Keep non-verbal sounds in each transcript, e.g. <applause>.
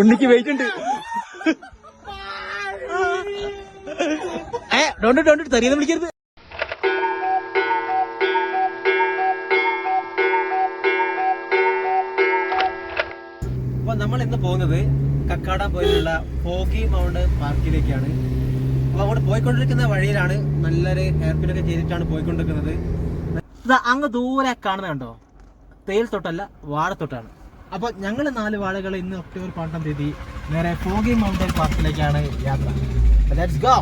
ഉണ്ണിക്ക് വെയിറ്റ് ഉണ്ട്. ഏ ഡോണ്ട് ഡോണ്ട് തെറിയെന്ന് വിളിക്കരുത്. അപ്പൊ നമ്മൾ ഇന്ന് പോകുന്നത് കക്കാട പോയിലുള്ള ഫോഗി മൗണ്ട് പാർക്കിലേക്കാണ്. അപ്പൊ അവിടെ പോയിക്കൊണ്ടിരിക്കുന്ന വഴിയിലാണ് നല്ലൊരു ഹെയർപിനൊക്കെ ചെയ്തിട്ടാണ് പോയിക്കൊണ്ടിരിക്കുന്നത്. അങ്ങ് ദൂരെ കാണുന്നുണ്ടോ തേയിൽ തൊട്ടല്ല വാഴത്തൊട്ടാണ്. അപ്പൊ ഞങ്ങൾ നാല് വാഴകൾ ഇന്ന് ഒക്ടോബർ പന്ത്രണ്ടാം തീയതി നേരെ ഫോഗി മൗണ്ടൻ പാർക്കിലേക്കാണ് യാത്ര. ലെറ്റ്സ് ഗോ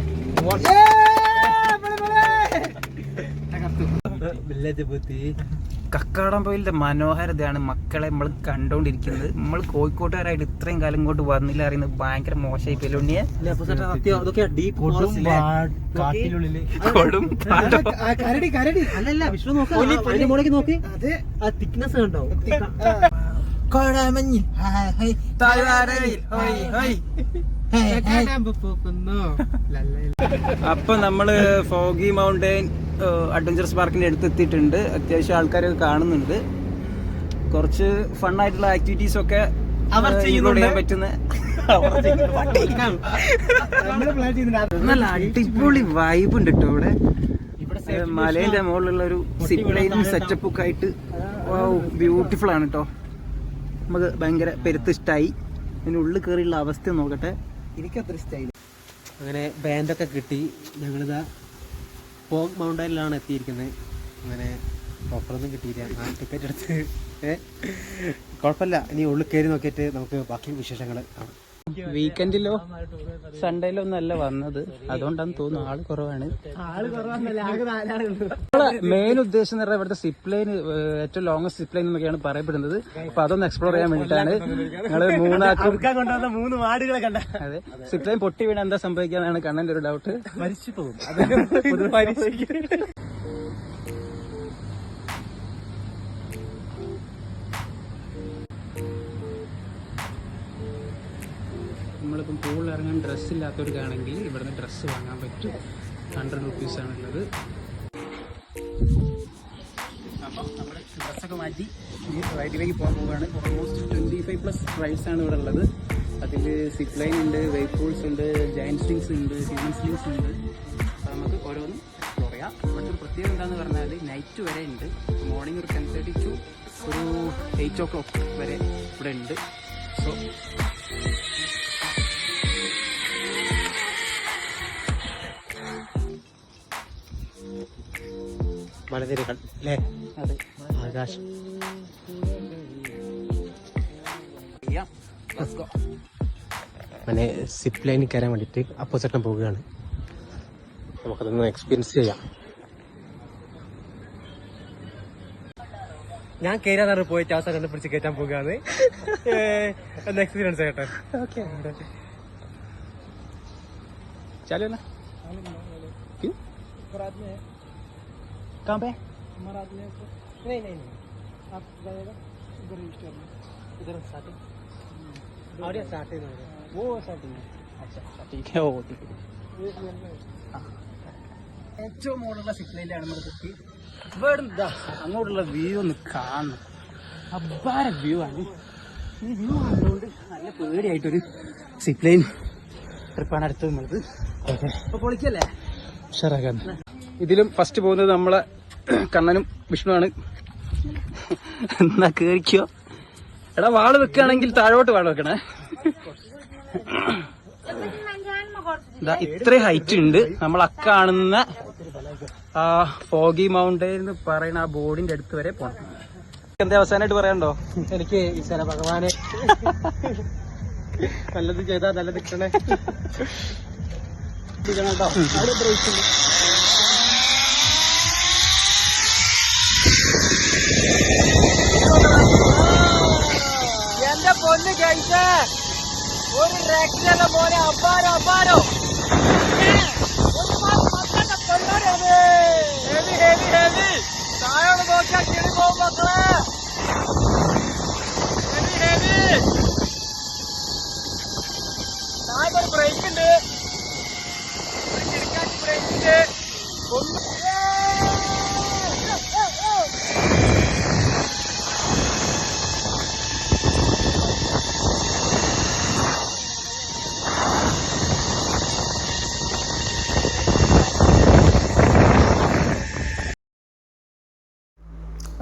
മനോഹരതയാണ് ബുദ്ധി കക്കാടംപൊയിലിന്റെ മനോഹാരിതയാണ് മക്കളെ നമ്മൾ കണ്ടോണ്ടിരിക്കുന്നത്. നമ്മൾ കോഴിക്കോട്ടുകാരായിട്ട് ഇത്രയും കാലം ഇങ്ങോട്ട് വന്നില്ല അറിയുന്നത് ഭയങ്കര മോശമായി പെല്ലുണ്ണിയെ സത്യം അതൊക്കെ ഡീപ് ഫോറസ്റ്റ് ഇല്ലേ? കാട്ടിനുള്ളിൽ. കൊടും ആ, കരടി കരടി. അല്ലല്ല വിഷ്ണു നോക്കി. മുകളിലേക്ക് ആ തിക്നെസ് കണ്ടോ? കോഴമഞ്ഞിൽ ഹായ് ഹായ് താഴ്വാരയിൽ ഹോയ് ഹോയ്. അപ്പൊ നമ്മൾ ഫോഗി മൗണ്ടൈൻ അഡ്വഞ്ചറസ് പാർക്കിന്റെ അടുത്ത് എത്തിയിട്ടുണ്ട് അത്യാവശ്യം ആൾക്കാരൊക്കെ കാണുന്നുണ്ട്. കുറച്ച് ഫണ്ണായിട്ടുള്ള ആക്ടിവിറ്റീസ് ഒക്കെ അവർ ചെയ്യുന്നുണ്ട്. പറ്റുന്ന <laughs> നല്ല അടിപൊളി വൈബ് ഉണ്ട് കേട്ടോ ഇവിടെ മലേന്റെ മുകളിലുള്ള ഒരു സിപ്ലൈനും സെറ്റപ്പ് ഒക്കെ ആയിട്ട് ബ്യൂട്ടിഫുൾ ആണ് കേട്ടോ നമുക്ക് ഭയങ്കര പെരുത്ത് ഇഷ്ടമായി അതിന്റെ ഉള്ളിൽ കയറിയുള്ള അവസ്ഥ നോക്കട്ടെ. എനിക്കത്ര ഇഷ്ടമായി അങ്ങനെ ബാൻഡൊക്കെ കിട്ടി. ഞങ്ങളിതാ പോങ് മൗണ്ടനിലാണ് എത്തിയിരിക്കുന്നത്. അങ്ങനെ ഓഫറൊന്നും കിട്ടിയില്ല. ആ ടിക്കറ്റ് എടുത്ത്. ഏഹ് കുഴപ്പമില്ല. ഇനി ഉള്ളിൽ കയറി നോക്കിയിട്ട് നമുക്ക് ബാക്കി വിശേഷങ്ങൾ കാണാം. വീക്കെൻഡിലോ സൺഡേയിലോ ഒന്നല്ല വന്നത്. അതുകൊണ്ടാന്ന് തോന്നുന്നു ആൾ കുറവാണ്. മെയിൻ ഉദ്ദേശം എന്ന് പറഞ്ഞാൽ ഇവിടുത്തെ സിപ്പ് ലൈൻ ഏറ്റവും ലോങ്സ്റ്റ് സിപ്പ് ലൈൻ എന്നൊക്കെയാണ് പറയപ്പെടുന്നത്. അപ്പൊ അതൊന്ന് എക്സ്പ്ലോർ ചെയ്യാൻ വേണ്ടിട്ടാണ് ഞങ്ങൾ മൂന്നാക്കും മൂന്ന് വാർഡുകളെ കണ്ട. അതെ. സിപ്പ് ലൈൻ പൊട്ടി വീണ എന്താ സംഭവിക്കാന്നാണ് കണ്ണന്റെ ഒരു ഡൗട്ട് മരിച്ചു പോകും. നമ്മളിപ്പം പൂളിൽ ഇറങ്ങാൻ ഡ്രസ്സ് ഇല്ലാത്തവർക്കാണെങ്കിൽ ഇവിടുന്ന് ഡ്രസ്സ് വാങ്ങാൻ പറ്റും. ഹൺഡ്രഡ് റുപ്പീസ് ആണുള്ളത് അപ്പം നമ്മുടെ ഡ്രസ്സൊക്കെ മാറ്റി ഈ റൈഡിലേക്ക് പോകാൻ പോവുകയാണ്. Almost twenty five plus rides ആണ് ഇവിടെ ഉള്ളത്. അതിൽ സിപ്പ് ലൈൻ ഉണ്ട് വെയ്റ്റ് പൂൾസ് ഉണ്ട് ജയന്റ് സ്ലിങ്സ് ഉണ്ട് ഹ്യൂമൻ സ്ലിങ്സ് ഉണ്ട്. നമുക്ക് ഓരോന്നും എക്സ്പ്ലോർ ചെയ്യാം. ഇവിടുത്തെ പ്രത്യേകത എന്താണെന്ന് പറഞ്ഞാൽ നൈറ്റ് വരെ ഉണ്ട്. മോർണിംഗ് ഒരു ടെൻ തേർട്ടി ടു ഒരു എയ്റ്റ് ഓ ക്ലോക്ക് വരെ ഇവിടെ ഉണ്ട്. സോ മലനിരകൾ അല്ലേ? ആകാശം. അങ്ങനെ സിപ്പ് ലൈനിൽ കയറാൻ വേണ്ടിയിട്ട് അപ്പോൾ ചേട്ടൻ പോവുകയാണ്. നമുക്കതൊന്ന് എക്സ്പീരിയൻസ് ചെയ്യാം. ഞാൻ കയറാൻ പോയിട്ട് അവസരം ചാസ കണ്ടുപിടിച്ച് കയറ്റാൻ പോകുകയാണ് എന്റെ എക്സ്പീരിയൻസ് കേട്ടോ ചാലോ कहाँ पे हमारा आदमी है नहीं नहीं नहीं आप जाइएगा इधर रजिस्टर में इधर स्टार्टिंग और ये स्टार्टिंग वो सेटिंग है अच्छा ठीक है वो ठीक है ഏറ്റവും മുകളിലുള്ള സിഗ്നലിലാണ് നമ്മൾ കുട്ടി ഇവിടെ എന്താ അങ്ങോട്ടുള്ള വ്യൂ ഒന്ന് കാണണം അപ്പാര വ്യൂ ആണ് ഈ വ്യൂ കണ്ടുകൊണ്ട് നല്ല പേടിയായിട്ടൊരു സിപ്ലൈൻ ട്രിപ്പാണ് അടുത്ത് നമ്മളത് അപ്പൊ പൊളിക്കല്ലേ ഉഷാറാക്കാൻ ഇതിലും ഫസ്റ്റ് പോകുന്നത് നമ്മളെ കണ്ണനും വിഷ്ണുവാണ്. എന്നാ കേറിക്കോ. എടാ വാൾ വെക്കുകയാണെങ്കിൽ താഴോട്ട് വാൾ വെക്കണേ. ഇത്ര ഇത്രയും ഹൈറ്റ് ഉണ്ട്. നമ്മൾ അക്കാണുന്ന ആ ഫോഗി മൗണ്ടൈൻ എന്ന് പറയുന്ന ആ ബോർഡിന്റെ അടുത്ത് വരെ പോണം. എന്താ അവസാനമായിട്ട് പറയാനുണ്ടോ? എനിക്ക് ഈശ്വര ഭഗവാനെ. നല്ലത് ചെയ്താ നല്ലത് കിട്ടണേ. എന്റെ പൊന്ന് കഴിച്ച ഒരു രക്ഷല പോലെ അപ്പാരോ അപ്പാരോ ഹെവി ഹെവി ഹെവി താഴോട് നോക്കിയാൽ കിളി പോകും മക്കളെ ഹെവി ഹെവി താഴെ ഒരു ബ്രേക്ക് ഉണ്ട് ഒരു കിടക്കാറ്റ് ബ്രേക്ക് ഉണ്ട് ഒന്ന്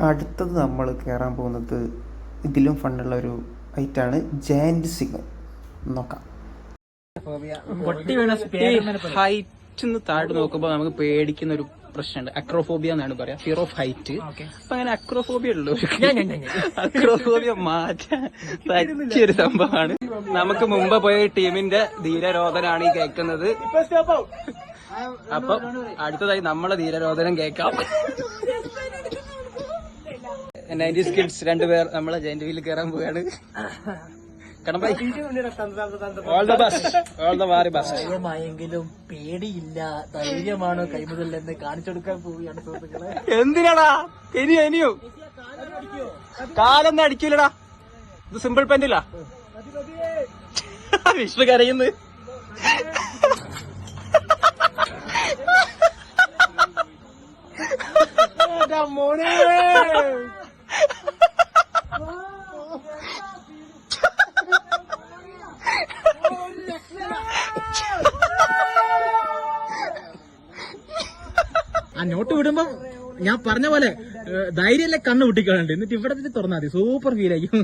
അടുത്തത് നമ്മൾ കയറാൻ പോകുന്നത് ഇതിലും ഫണ്ടുള്ള ഒരു ഐറ്റാണ് ജയന്റ് സിംഗ്. നോക്കാം. ഹൈറ്റ് താഴെ നോക്കുമ്പോൾ നമുക്ക് പേടിക്കുന്ന ഒരു പ്രശ്നമുണ്ട്. അക്രോഫോബിയ എന്നാണ് പറയാ. ഫിയർ ഓഫ് ഹൈറ്റ് അപ്പൊ അങ്ങനെ അക്രോഫോബിയ ഉള്ളൂ. അക്രോഫോബിയ മാറ്റാൻ പറ്റിയൊരു സംഭവമാണ്. നമുക്ക് മുമ്പ് പോയ ടീമിന്റെ ധീരരോധനാണ് ഈ കേൾക്കുന്നത്. അപ്പൊ അടുത്തതായി നമ്മളെ ധീരരോധനം കേൾക്കാം. നയന്റീസ് കിഡ്സ് രണ്ടുപേർ നമ്മളെ ജയന്റ് വീലിൽ കയറാൻ പോവുകയാണ്. ധൈര്യമായെങ്കിലും പേടിയില്ല. ധൈര്യമാണ് കൈമുതൽ എന്ന് കാണിച്ചു കൊടുക്കാൻ പോവുകയാണ് സുഹൃത്തുക്കളെ. എന്തിനാടാ? ഇനിയോ ഇനിയോ? കാലൊന്നും അടിക്കൂലടാ. ഇത് സിമ്പിൾ പെൻഡില്ല വിഷ്ണു കരയുന്നു മോനെ ആ നോട്ട് വിടുമ്പോ ഞാൻ പറഞ്ഞ പോലെ ഏഹ്, ധൈര്യമല്ലേ കണ്ണ് പൊട്ടിക്കാനുണ്ട് എന്നിട്ട് ഇവിടെ തന്നെ തുറന്നാൽ മതി. സൂപ്പർ ഫീൽ ആയിരിക്കും.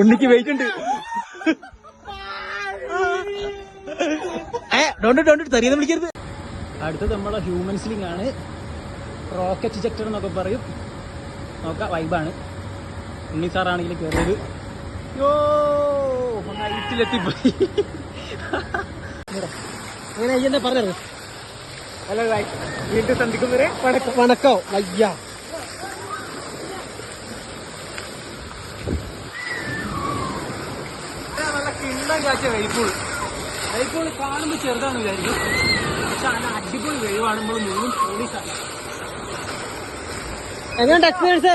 ഉണ്ണിക്ക് വെയിറ്റ് ഉണ്ട്. ഏ ഡോണ്ട് ഡോണ്ട് തെറിയെന്ന് വിളിക്കരുത്. അടുത്തത് നമ്മളെ ഹ്യൂമൻ സ്ലിംഗ് ആണ്. റോക്കറ്റ് ജെക്ടർ എന്നൊക്കെ പറയും. നോക്കാം വൈബാണ് ഉണ്ണി സാറാണെങ്കിൽ കയറിയത് യോ ഹൈറ്റിലെത്തിപ്പോയി അങ്ങനെ അയ്യെന്നെ പറഞ്ഞത്? ഹലോ വീണ്ടും സന്ധിക്കും വരെ വണക്കം. വണക്കോ. അയ്യ. നല്ല കിണ്ണം കാച്ച വൈപ്പൂൾ വൈപ്പൂൾ കാണുമ്പോൾ ചെറുതാണ് വിചാരിക്കും. പക്ഷെ നല്ല അടിപൊളി വെഴിവാണ് നമ്മൾ മൂന്നും പോലീസാണ് എങ്ങനെയുണ്ട് എക്സ്പീരിയൻസ്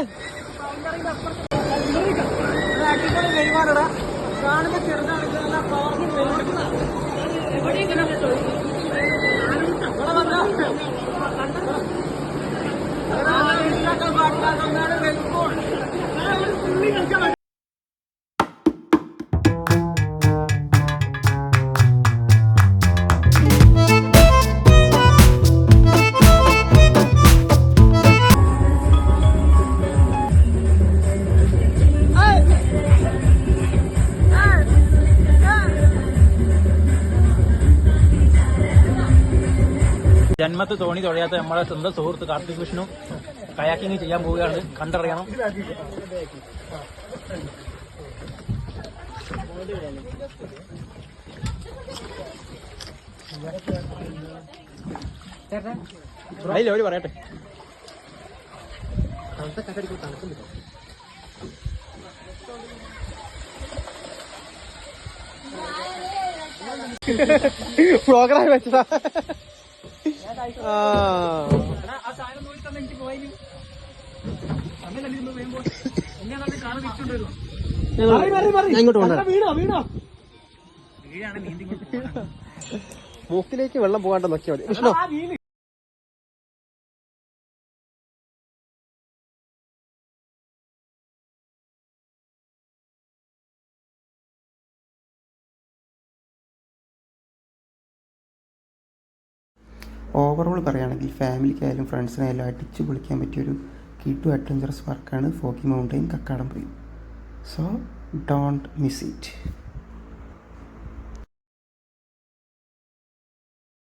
അടിപൊളി വെഴിവാണടാ കാണുമ്പോൾ നല്ല പവർഫുൾ വെഴിവാണ് ജന്മത്ത് തോണി തുഴയാത്ത നമ്മളെ സ്വന്തം സുഹൃത്ത് കാർത്തിക് വിഷ്ണു കയാക്കിങ് ചെയ്യാൻ പോവുകയാണ്. കണ്ടറിയണം. ഒരു പറയട്ടെ. പ്രോഗ്രാം വെച്ചതാ. മൂക്കിലേക്ക് വെള്ളം പോകാണ്ട് നോക്കിയാൽ മതി. വിഷ്ണു ഓവറോൾ പറയുകയാണെങ്കിൽ ഫാമിലിക്കായാലും ഫ്രണ്ട്സിനായാലും അടിച്ചു പൊളിക്കാൻ പറ്റിയൊരു കിട്ടു അഡ്വഞ്ചറസ് വർക്കാണ് ഫോക്കി Kakkadam Kakkadampoyil so don't miss it